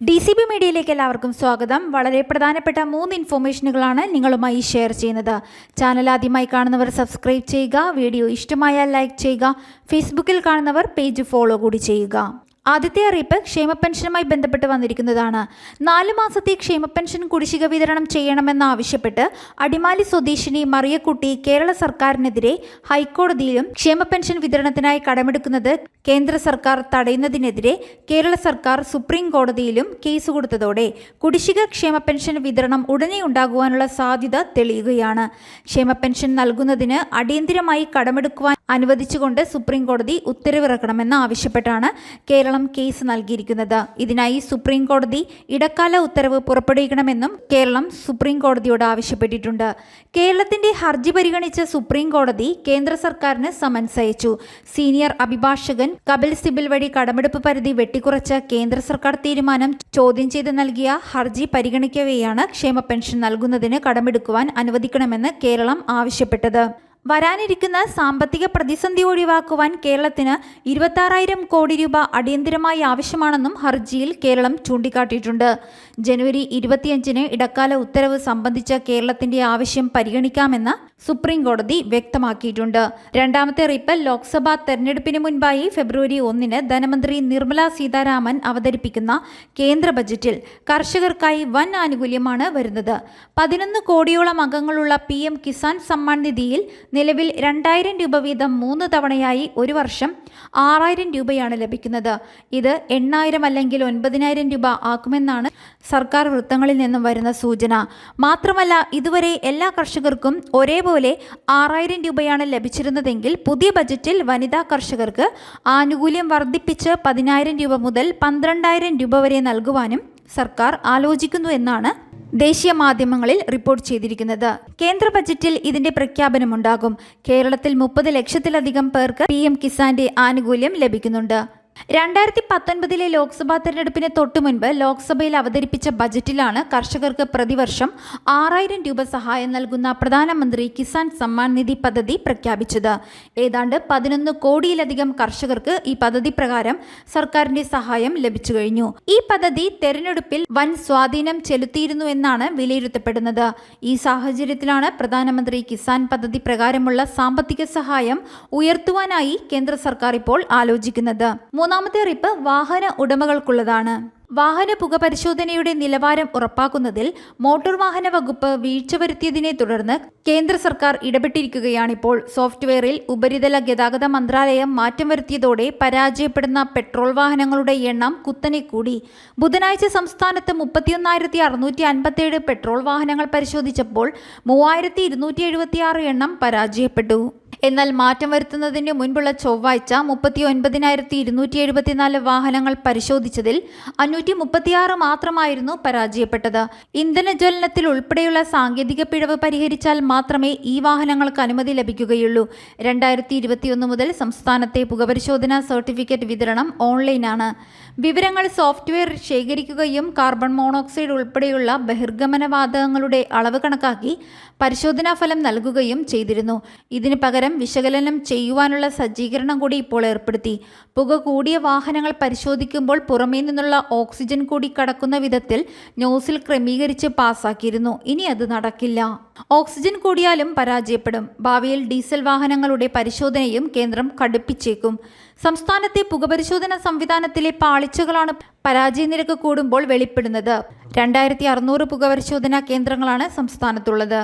D C B മീഡിയയിലേക്ക് എല്ലാവർക്കും സ്വാഗതം. വളരെ പ്രധാനപ്പെട്ട മൂന്ന് ഇൻഫോർമേഷനുകളാണ് നിങ്ങളുമായി ഷെയർ ചെയ്യുന്നത്. ചാനൽ ആദ്യമായി കാണുന്നവർ സബ്സ്ക്രൈബ് ചെയ്യുക വീഡിയോ ഇഷ്ടമായാൽ ലൈക്ക് ചെയ്യുക ഫേസ്ബുക്കിൽ കാണുന്നവർ പേജ് ഫോളോ കൂടി ചെയ്യുക. ആദ്യത്തെ അറിയിപ്പ് ക്ഷേമ പെൻഷനുമായി ബന്ധപ്പെട്ട് വന്നിരിക്കുന്നതാണ്. നാല് മാസത്തെ ക്ഷേമ പെൻഷൻ കുടിശ്ശിക വിതരണം ചെയ്യണമെന്നാവശ്യപ്പെട്ട് അടിമാലി സ്വദേശിനി മറിയക്കുട്ടി കേരള സർക്കാരിനെതിരെ ഹൈക്കോടതിയിലും ക്ഷേമ പെൻഷൻ വിതരണത്തിനായി കടമെടുക്കുന്നത് കേന്ദ്ര സർക്കാർ തടയുന്നതിനെതിരെ കേരള സർക്കാർ സുപ്രീം കോടതിയിലും കേസ് കൊടുത്തതോടെ കുടിശ്ശിക ക്ഷേമ പെൻഷൻ വിതരണം ഉടനെ ഉണ്ടാകുവാനുള്ള സാധ്യത തെളിയുകയാണ്. ക്ഷേമ പെൻഷൻ നൽകുന്നതിന് അടിയന്തിരമായി കടമെടുക്കുവാൻ അനുവദിച്ചുകൊണ്ട് സുപ്രീം കോടതി ഉത്തരവിറക്കണമെന്ന് ആവശ്യപ്പെട്ടാണ് കേരളം കേസ് നൽകിയിരിക്കുന്നത്. ഇതിനായി സുപ്രീം കോടതി ഇടക്കാല ഉത്തരവ് പുറപ്പെടുവിക്കണമെന്നും കേരളം സുപ്രീം കോടതിയോട് ആവശ്യപ്പെട്ടിട്ടുണ്ട്. കേരളത്തിന്റെ ഹർജി പരിഗണിച്ച സുപ്രീം കോടതി കേന്ദ്ര സർക്കാരിന് സമൻസ് അയച്ചു. സീനിയർ അഭിഭാഷകൻ കപിൽ സിബിൽ വഴി കടമെടുപ്പ് പരിധി വെട്ടിക്കുറച്ച കേന്ദ്ര സർക്കാർ തീരുമാനം ചോദ്യം ചെയ്ത് നൽകിയ ഹർജി പരിഗണിക്കവെയാണ് ക്ഷേമ പെൻഷൻ നൽകുന്നതിന് കടമെടുക്കുവാൻ അനുവദിക്കണമെന്ന് കേരളം ആവശ്യപ്പെട്ടത്. വരാനിരിക്കുന്ന സാമ്പത്തിക പ്രതിസന്ധി ഒഴിവാക്കുവാൻ കേരളത്തിന് ഇരുപത്താറായിരം കോടി രൂപ അടിയന്തിരമായി ആവശ്യമാണെന്നും ഹർജിയിൽ കേരളം ചൂണ്ടിക്കാട്ടിയിട്ടുണ്ട്. ജനുവരി ഇരുപത്തിയഞ്ചിന് ഇടക്കാല ഉത്തരവ് സംബന്ധിച്ച കേരളത്തിന്റെ ആവശ്യം പരിഗണിക്കാമെന്ന് സുപ്രീം കോടതി വ്യക്തമാക്കിയിട്ടുണ്ട്. രണ്ടാമത്തെ റിപ്പൽ ലോക്സഭാ തെരഞ്ഞെടുപ്പിന് മുൻപായി ഫെബ്രുവരി ഒന്നിന് ധനമന്ത്രി നിർമ്മല സീതാരാമൻ അവതരിപ്പിക്കുന്ന കേന്ദ്ര ബജറ്റിൽ കർഷകർക്കായി വൻ ആനുകൂല്യമാണ് വരുന്നത്. പതിനൊന്ന് കോടിയോളം അംഗങ്ങളുള്ള പി കിസാൻ സമ്മാൻ നിധിയിൽ നിലവിൽ രണ്ടായിരം രൂപ വീതം മൂന്ന് തവണയായി ഒരു വർഷം ആറായിരം രൂപയാണ് ലഭിക്കുന്നത്. ഇത് എണ്ണായിരം അല്ലെങ്കിൽ ഒൻപതിനായിരം രൂപ ആക്കുമെന്നാണ് സർക്കാർ വൃത്തങ്ങളിൽ നിന്നും വരുന്ന സൂചന. മാത്രമല്ല ഇതുവരെ എല്ലാ കർഷകർക്കും ഒരേപോലെ ആറായിരം രൂപയാണ് ലഭിച്ചിരുന്നതെങ്കിൽ പുതിയ ബജറ്റിൽ വനിതാ കർഷകർക്ക് ആനുകൂല്യം വർദ്ധിപ്പിച്ച് പതിനായിരം രൂപ മുതൽ പന്ത്രണ്ടായിരം രൂപ വരെ നൽകുവാനും സർക്കാർ ആലോചിക്കുന്നു എന്നാണ് ദേശീയ മാധ്യമങ്ങളിൽ റിപ്പോർട്ട് ചെയ്തിരിക്കുന്നത്. കേന്ദ്ര ബജറ്റിൽ ഇതിന്റെ പ്രഖ്യാപനമുണ്ടാകും. കേരളത്തിൽ മുപ്പത് ലക്ഷത്തിലധികം പേർക്ക് പി എം കിസാന്റെ ആനുകൂല്യം ലഭിക്കുന്നുണ്ട്. രണ്ടായിരത്തി പത്തൊൻപതിലെ ലോക്സഭാ തെരഞ്ഞെടുപ്പിന് തൊട്ടു മുൻപ് ലോക്സഭയിൽ അവതരിപ്പിച്ച ബജറ്റിലാണ് കർഷകർക്ക് പ്രതിവർഷം ആറായിരം രൂപ സഹായം നൽകുന്ന പ്രധാനമന്ത്രി കിസാൻ സമ്മാൻ നിധി പദ്ധതി പ്രഖ്യാപിച്ചത്. ഏതാണ്ട് പതിനൊന്ന് കോടിയിലധികം കർഷകർക്ക് ഈ പദ്ധതി പ്രകാരം സർക്കാരിന്റെ സഹായം ലഭിച്ചു കഴിഞ്ഞു. ഈ പദ്ധതി തെരഞ്ഞെടുപ്പിൽ വൻ സ്വാധീനം ചെലുത്തിയിരുന്നു എന്നാണ് വിലയിരുത്തപ്പെടുന്നത്. ഈ സാഹചര്യത്തിലാണ് പ്രധാനമന്ത്രി കിസാൻ പദ്ധതി പ്രകാരമുള്ള സാമ്പത്തിക സഹായം ഉയർത്തുവാനായി കേന്ദ്ര സർക്കാർ ഇപ്പോൾ ആലോചിക്കുന്നത്. മൂന്നാമത്തെ റിപ്പ് വാഹന ഉടമകൾക്കുള്ളതാണ്. വാഹന പുക പരിശോധനയുടെ നിലവാരം ഉറപ്പാക്കുന്നതിൽ മോട്ടോർ വാഹന വകുപ്പ് വീഴ്ച വരുത്തിയതിനെ തുടർന്ന് കേന്ദ്ര സർക്കാർ ഇടപെട്ടിരിക്കുകയാണിപ്പോൾ. സോഫ്റ്റ്വെയറിൽ ഉപരിതല ഗതാഗത മന്ത്രാലയം മാറ്റം വരുത്തിയതോടെ പരാജയപ്പെടുന്ന പെട്രോൾ വാഹനങ്ങളുടെ എണ്ണം കുത്തനെ കൂടി. ബുധനാഴ്ച സംസ്ഥാനത്ത് മുപ്പത്തിയൊന്നായിരത്തി അറുന്നൂറ്റി അൻപത്തിയേഴ് പെട്രോൾ വാഹനങ്ങൾ പരിശോധിച്ചപ്പോൾ മൂവായിരത്തി ഇരുന്നൂറ്റി എഴുപത്തിയാറ് എണ്ണം പരാജയപ്പെട്ടു. എന്നാൽ മാറ്റം വരുത്തുന്നതിന് മുൻപുള്ള ചൊവ്വാഴ്ച മുപ്പത്തി ഒൻപതിനായിരത്തി ഇരുന്നൂറ്റി എഴുപത്തിനാല് വാഹനങ്ങൾ പരിശോധിച്ചതിൽ അഞ്ഞൂറ്റി മുപ്പത്തിയാറ് മാത്രമായിരുന്നു പരാജയപ്പെട്ടത്. ഇന്ധന ജ്വലനത്തിൽ ഉൾപ്പെടെയുള്ള സാങ്കേതിക പിഴവ് പരിഹരിച്ചാൽ മാത്രമേ ഈ വാഹനങ്ങൾക്ക് അനുമതി ലഭിക്കുകയുള്ളൂ. രണ്ടായിരത്തി ഇരുപത്തിയൊന്ന് മുതൽ സംസ്ഥാനത്തെ പുകപരിശോധനാ സർട്ടിഫിക്കറ്റ് വിതരണം ഓൺലൈനാണ്. വിവരങ്ങൾ സോഫ്റ്റ്വെയർ ശേഖരിക്കുകയും കാർബൺ മോണോക്സൈഡ് ഉൾപ്പെടെയുള്ള ബഹിർഗമന വാതകങ്ങളുടെ അളവ് കണക്കാക്കി പരിശോധനാ ഫലം നൽകുകയും ചെയ്തിരുന്നു. ഇതിന് പകരം വിശകലനം ചെയ്യുവാനുള്ള സജ്ജീകരണം കൂടി ഇപ്പോൾ ഏർപ്പെടുത്തി. പുക കൂടിയ വാഹനങ്ങൾ പരിശോധിക്കുമ്പോൾ പുറമേ നിന്നുള്ള ഓക്സിജൻ കൂടി കടക്കുന്ന വിധത്തിൽ ന്യൂസിൽ ക്രമീകരിച്ച് പാസാക്കിയിരുന്നു. ഇനി അത് നടക്കില്ല. ഓക്സിജൻ കൂടിയാലും പരാജയപ്പെടും. ഭാവിയിൽ ഡീസൽ വാഹനങ്ങളുടെ പരിശോധനയും കേന്ദ്രം കടുപ്പിച്ചേക്കും. സംസ്ഥാനത്തെ പുകപരിശോധന സംവിധാനത്തിലെ പാളിച്ചകളാണ് പരാജയ നിരക്ക് കൂടുമ്പോൾ വെളിപ്പെടുന്നത്. രണ്ടായിരത്തി അറുന്നൂറ് പുകപരിശോധനാ കേന്ദ്രങ്ങളാണ് സംസ്ഥാനത്തുള്ളത്.